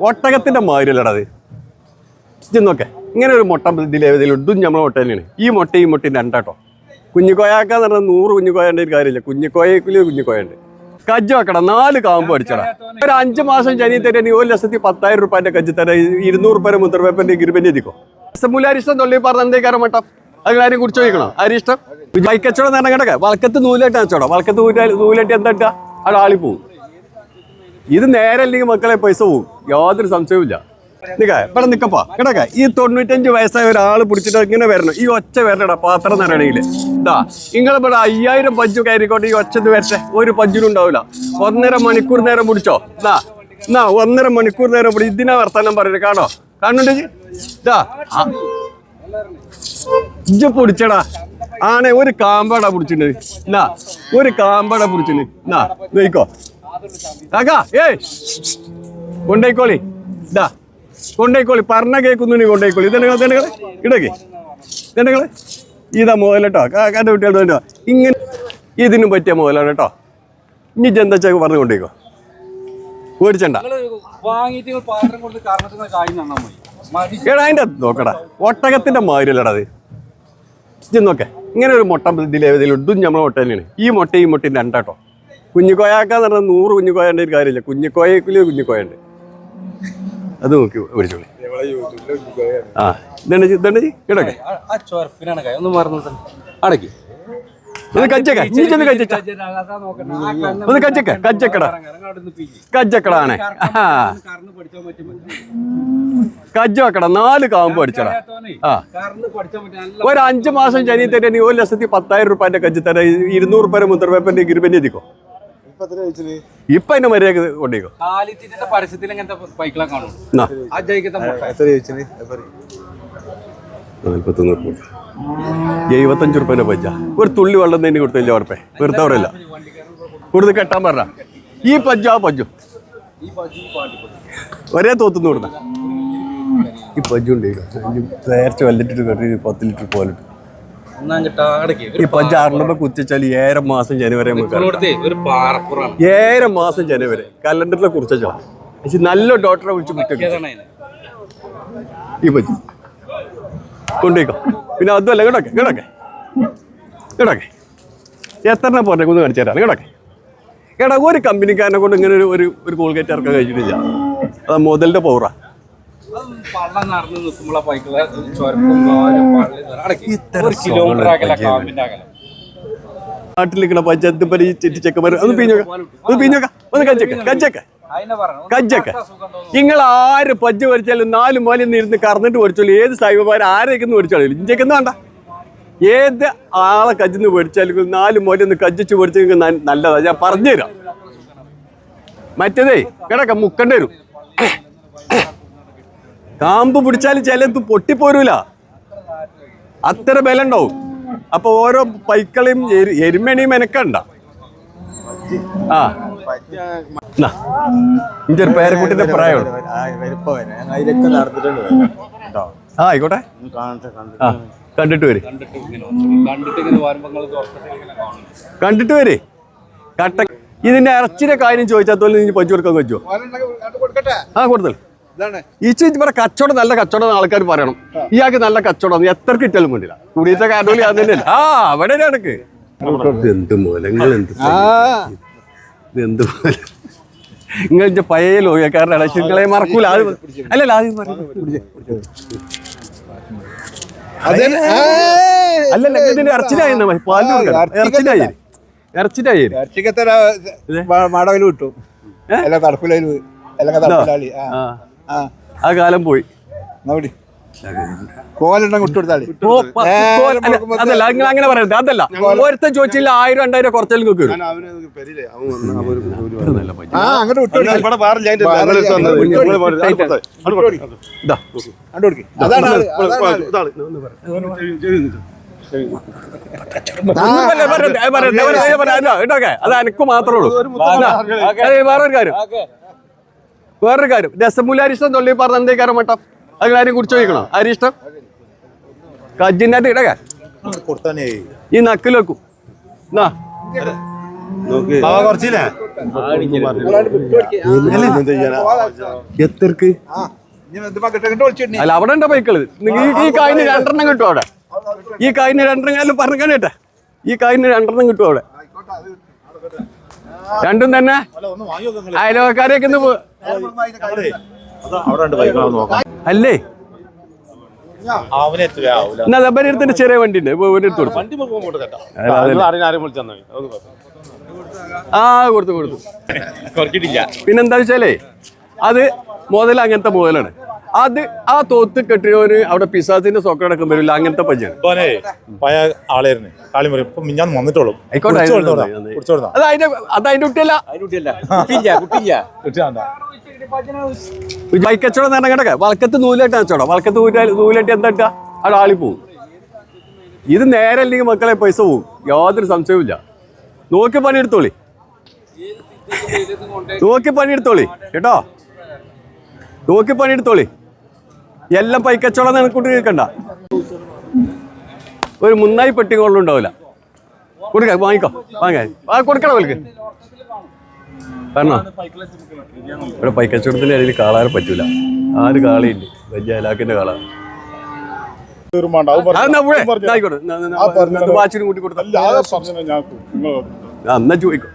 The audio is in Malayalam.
ഒട്ടകത്തിന്റെ മാതിരിയല്ലടാ അത്. ചെന്നോക്കെ ഇങ്ങനെ ഒരു മുട്ട ഇതിൽ ഏതെങ്കിലും ഇതും നമ്മളെ മുട്ട തന്നെയാണ്. ഈ മുട്ട ഈ മുട്ടയും രണ്ടാട്ടോ. കുഞ്ഞിക്കോയാക്കാന്ന് പറഞ്ഞാൽ നൂറ് കുഞ്ഞിക്കോയന്റെ ഒരു കാര്യമില്ല. കുഞ്ഞിക്കോയക്കിൽ കുഞ്ഞിക്കോയുണ്ട്. കജ്ജ് വെക്കണം നാല് കാമ്പ് അടിച്ചടാ. ഒരു അഞ്ച് മാസം ചനി തരാൻ ഒരു ലക്ഷത്തി പത്തായിരം റുപ്യന്റെ കജ്ജ് തരാൻ ഇരുന്നൂറ് റുപ്യ റുപ്യന്റെ ഗിരിപ്പന്റെ എത്തിക്കോ. മുലാരിഷ്ടം തൊള്ളി പറഞ്ഞ എന്തേക്കാരം മട്ടം? അതിലാരും കുറിച്ച് ചോദിക്കണം അരിഷ്ടം വൈക്കച്ചോടം എന്ന് കിടക്കാം വളക്കത്ത് നൂലായിട്ട് വെച്ചോടാം വളക്കത്ത് നൂല നൂലട്ടി എന്താ അവിടെ ആളി പോവും ഇത് നേരെ അല്ലെങ്കിൽ മക്കളെ പൈസ പോകും യാതൊരു സംശയവുമില്ല നിക്ക ഇവിടെ നിക്കപ്പാ. കിടക്ക ഈ തൊണ്ണൂറ്റഞ്ച് വയസ്സായ ഒരാൾ പിടിച്ചിട്ട് ഇങ്ങനെ വരണം. ഈ ഒച്ച വരണടാ പാത്രം നിറയണമെങ്കിൽ ഇതാ നിങ്ങൾ ഇവിടെ അയ്യായിരം പഞ്ചു കയറിക്കോട്ടെ ഈ ഒച്ചത് വരട്ടെ. ഒരു പഞ്ചിനും ഉണ്ടാവില്ല ഒന്നര മണിക്കൂർ നേരം പിടിച്ചോ. ഇതാ എന്നാ ഒന്നര മണിക്കൂർ നേരം പിടി. ഇതിനാ വർത്താനം പറയുന്നത്. കാണോ? കാണുന്നുണ്ട്? ഇതാ. പൊടിച്ചടാ പിടിച്ചടാ. ആണെ ഒരു കാമ്പാടാ പിടിച്ചിട്ടുണ്ട് എന്നാ ഒരു കാമ്പാടാ പിടിച്ചിട്ടുണ്ട് എന്നാ നോയിക്കോ കാക്കാ ഏയ്. കൊണ്ടേക്കോളി. ഇതാ കൊണ്ടേക്കോളി. പറഞ്ഞ കേൾക്കുന്നു കൊണ്ടേക്കോളി. ഇതെന്നെ ഇതെന്നെ ഇടക്കെ. ഇതെന്നെ ഇതാ മുതലട്ടോ. കാക്കാന്റെ കുട്ടികളുടെ കേട്ടോ ഇങ്ങനെ ഇതിനും പറ്റിയ മുതലാണ് കേട്ടോ. ഇനി ജന്തച്ച പറഞ്ഞു കൊണ്ടേക്കോ. പേടിച്ചണ്ട എടാ അതിന്റെ നോക്കടാ. ഒട്ടകത്തിന്റെ മാതിരിയല്ലടാ അത്. ഇത് നോക്കെ. ഇങ്ങനെ ഒരു മുട്ട ഇതിൽ ഇതിലുണ്ടും. ഇതും നമ്മളെ മുട്ട തന്നെയാണ്. ഈ മുട്ട ഈ മുട്ടയും രണ്ടാട്ടോ. കുഞ്ഞിക്കോയാക്കാന്ന് പറഞ്ഞാൽ നൂറ് കുഞ്ഞിക്കോയന്റെ ഒരു കാര്യമില്ല. കുഞ്ഞിക്കോയക്കുള്ളി കുഞ്ഞിക്കോയുണ്ട്. അത് നോക്കി വിളിച്ചോളി ആ ഒന്ന് മറന്നു തന്നെ. അടക്കി. ഒന്ന് കച്ചക്ക നീ ചെന്ന് കച്ചക്ക ഒന്ന് കച്ചക്ക കച്ചക്കട കച്ചക്കടാണ് കജ്ജ വെക്കട നാല് കാമ്പ് അടിച്ചടാ ആ. ഒരു അഞ്ച് മാസം ചനി തരാൻ ഒരു ലക്ഷത്തി പത്തായിരം രൂപ കജ്ജ് തരാം. ഇരുന്നൂറ് രൂപ മുത്തറുപ്പന്റെ ഗിരിപ്പന്റെ എത്തിക്കോ? ഇപ്പൊ അതിന്റെ മര്യാദ കൊണ്ടേക്കോ? പരസ്യത്തിൽ ഇങ്ങനത്തെ കാണും എന്നാ ആ ജയിക്കത്തെ മുട്ട നാൽപ്പത്തൊന്ന് റുപ്യ എഴുപത്തഞ്ച് റുപ്യന്റെ പജ്ജ ഒരു തുള്ളി വെള്ളം തന്നെ കൊടുത്തില്ല ഉറപ്പേ. വെറുതെ അവരല്ല കൂടുതൽ കെട്ടാൻ പറഞ്ഞ. ഈ പജ്ജ ആ പജ്ജു. ഒരേ തോത്തുന്നു കൊടുത്ത. ഈ പജ്ജുണ്ട് നേരത്തെ വല്ലിട്ടിട്ട് കെട്ടി പത്ത് ലിറ്റർ പോലിട്ട് പജ്ജ ആറിനുമ്പോ കുത്തിച്ചാൽ ഏഴര മാസം ജനുവരി ഏഴര മാസം ജനുവരി. കലണ്ടറിലെ കുറിച്ചാ പക്ഷെ നല്ല ഡോക്ടറെ വിളിച്ച് കൊണ്ടുപോയിക്കോ അതിന്? ഈ പറ്റി കൊണ്ടേക്കോ പിന്നെ അതുമല്ല കേടൊക്കെ കേടൊക്കെ കേടൊക്കെ എത്ര പോട്ടെ കുന്ന് കാണിച്ചു തരാം. കേടൊക്കെ കേടാ ഒരു കമ്പനിക്കാരനെ കൊണ്ട് ഇങ്ങനെ ഒരു ഒരു കോൾഗേറ്റ് ഇറക്കാൻ കഴിച്ചിട്ടില്ല. അതാ മുതലിന്റെ പൗറ അത് പള്ളം നടന്ന് നിറ- അടക്കി ഒരു കിലോമീറ്റർ അകല കാമ്പിന്റെ അകലം. നാട്ടിലിരിക്കണ പഞ്ചായത്ത് പരി ചെറ്റി ചെക്കന്മാർ ഒന്ന് പിഞ്ഞോക്ക ഒന്ന് പിഞ്ഞോക്ക ഒന്ന് കഞ്ചക്ക കഞ്ചക്ക അതിനെ നിങ്ങൾ ആര് പജ്ജ പഠിച്ചാലും നാല് മൂലയിൽ നിന്ന് ഇരുന്ന് കറന്നിട്ട് പഠിച്ചോളൂ ഏത് സായിബന്മാർ ആരേക്കെന്ന് പഠിച്ചോളൂ ഇഞ്ചേക്കുന്ന വേണ്ട. ഏത് ആളെ കജ്ജിന്ന് പഠിച്ചാലും നാല് മൂലയിൽ നിന്ന് കജ്ജിച്ച് പഠിച്ചെങ്കിൽ നല്ലതാ. ഞാൻ പറഞ്ഞുതരാം. മറ്റേതേ കിടക്ക മുക്കണ്ട വരും. കാമ്പ് പിടിച്ചാൽ ചില പൊട്ടിപ്പോരൂല. അത്ര ബലം ഉണ്ടാവും അപ്പൊ ഓരോ പൈക്കളെയും എരുമണിയും എനക്കണ്ട ആ. ഒരു പേരക്കുട്ടിന്റെ പ്രായം. ആയിക്കോട്ടെ. കാണട്ടെ കണ്ടു കണ്ടിട്ട് വരെ. കണ്ടിട്ട് വരെ. കട്ട ഇതിന്റെ ഇറച്ചിന്റെ കാര്യം ചോദിച്ചാൽ തോന്നി പഞ്ചു കൊടുക്കാൻ ചോദിച്ചോ ആ കൊടുത്തൽ ഇതാണ്. ഈ ചേച്ചി ഇവിടെ കച്ചവടം നല്ല കച്ചവടം ആൾക്കാർ പറയണം. ഇയാൾക്ക് നല്ല കച്ചവടം എത്ര കിട്ടിയാലും വേണ്ടില്ല കുടിയത്തെ കാരണം അത് തന്നെയല്ല? ആ അവിടെ നടക്ക് എന്ത് മൂലങ്ങൾ എന്ത് ഇത് എന്ത് മൂലം നിങ്ങൾ ഇന്റെ പഴയ ലോകക്കാരനാണ് നിങ്ങളെ മറക്കൂല അത്. അല്ലല്ല. അല്ലല്ല ഇതിന്റെ ഇറച്ചിനായി പാൽ ഇറച്ചിനായി. ഇറച്ചിനായി. ഇറച്ചിക്കത്തെ മാടവിൽ വിട്ടു. എല്ലാം തടപ്പിലയിൽ എല്ലാം തടപ്പിലാളി ആ. ആ കാലം പോയി അതല്ല നിങ്ങൾ അങ്ങനെ പറയരുത് അതല്ല ഒരുത്തൻ ചോദിച്ചില്ല ആയിരം രണ്ടായിരം കുറച്ചാലും ഇതൊക്കെ അത് എനിക്ക് മാത്രമേ ഉള്ളൂ വേറൊരു കാര്യം വേറൊരു കാര്യം. രസമൂലാരിഷ്ടം തൊള്ളി പറഞ്ഞ എന്തേ കാര്യം മട്ടം? അങ്ങനെ ആരും കുറിച്ച് ചോദിക്കണോ? അരിഷ്ടം കജിന്റെ ഇടക കൊടുത്താനേ ഈ നക്കിൽ വെക്കും. എന്നാ കുറച്ചില്ലേ? എത്രക്ക്? അല്ല അവിടെ ഉണ്ടോ ബൈക്കുകൾ ഈ കായിന് രണ്ടെണ്ണം കിട്ടും അവിടെ. ഈ കായിന് രണ്ടെണ്ണം പറഞ്ഞു കേട്ടെ ഈ കായിന് രണ്ടെണ്ണം കിട്ടും അവിടെ. രണ്ടും തന്നെ? അയലോക്കാരെയൊക്കെ ഒന്ന് അല്ലേ? എന്നാ ചെറിയ വണ്ടി ഉണ്ട് എടുത്ത്. ആ കൊടുത്തു കൊടുത്തു. പിന്നെന്താ വെച്ചാലേ അത് മുതൽ അങ്ങനത്തെ മുതലാണ്. അത് ആ തോത്ത് കെട്ടിയവന് അവിടെ പിസാസിന്റെ സൊക്കടക്കം വരില്ല അങ്ങനത്തെ പയ്യാണ് ഇപ്പോനെ പഴയ ആളായിരുന്നു. കാളിമുറി. ഇപ്പൊ ഞാൻ വന്നിട്ടുള്ളൂ. ആയിക്കോട്ടെ. അത് അതിന്റെ അത് അതിന്റെ കുട്ടിയല്ല? ബൈക്കച്ചവടം തന്നെ കിടക്ക വളക്കത്ത് നൂലട്ട കച്ചവടം വളക്കത്ത് നൂലട്ടി എന്താ ഇട്ടാ? അവിടെ ആളി പോവും. ഇത് നേരെ അല്ലെങ്കിൽ മക്കളെ പൈസ പോവും. യാതൊരു സംശയവുമില്ല നോക്കി പണിയെടുത്തോളി. നോക്കി പണിയെടുത്തോളി. കേട്ടോ? നോക്കി പണിയെടുത്തോളി. എല്ലാം പൈക്കച്ചോളം നിനക്കൊണ്ട് കേൾക്കണ്ട ഒരു മുന്നായി പെട്ടി കൊള്ളുണ്ടാവില്ല കൊടുക്ക വാങ്ങിക്കോ വാങ്ങാൻ ആ കൊടുക്കണം അവൾക്ക് പറഞ്ഞോ? ഇവിടെ പൈക്കച്ചവടത്തിന്റെ ഇടയിൽ കാളാൻ പറ്റൂല. ആര് കാളിയില്ല? വലിയ അലാക്കിന്റെ കാള. ആയിക്കോട്ടെ. വാച്ചിനും കൂട്ടി കൊടുത്തു. എന്നാ ചോദിക്കും.